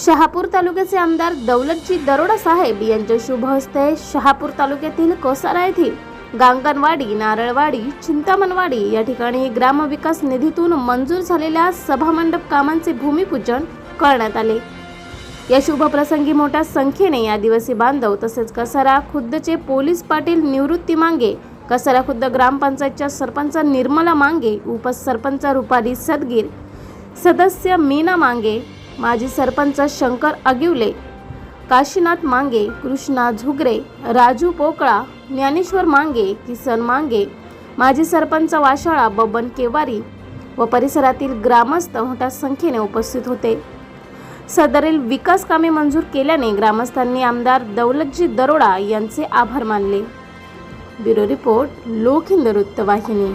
शहापूर तालुक्याचे आमदार दौलतजी दरोडा साहेब यांच्या शुभ हस्ते शहापूर तालुक्यातील कोसारा येथील गांगणवाडी नारळवाडी चिंतामणवाडी या ठिकाणी ग्रामविकास निधीतून मंजूर झालेल्या सभामंडप कामांचे भूमिपूजन करण्यात आले. या शुभप्रसंगी मोठ्या संख्येने आदिवासी बांधव तसेच कसारा खुद्दचे पोलीस पाटील निवृत्ती मांगे कसारा खुद्द ग्रामपंचायतच्या सरपंच निर्मला मांगे उपसरपंच रुपाली सदगीर सदस्य मीना मांगे माजी सरपंच शंकर अगिवले काशीनाथ मांगे कृष्णा झुगरे राजू पोकळा ज्ञानेश्वर मांगे किसन मांगे माजी सरपंच वाशाळा बबन केवारी व परिसरातील ग्रामस्थ मोठ्या संख्येने उपस्थित होते. सदरील विकास कामे मंजूर केल्याने ग्रामस्थांनी आमदार दौलतजी दरोडा यांचे आभार मानले. ब्युरो रिपोर्ट लोक वृत्तवाहिनी.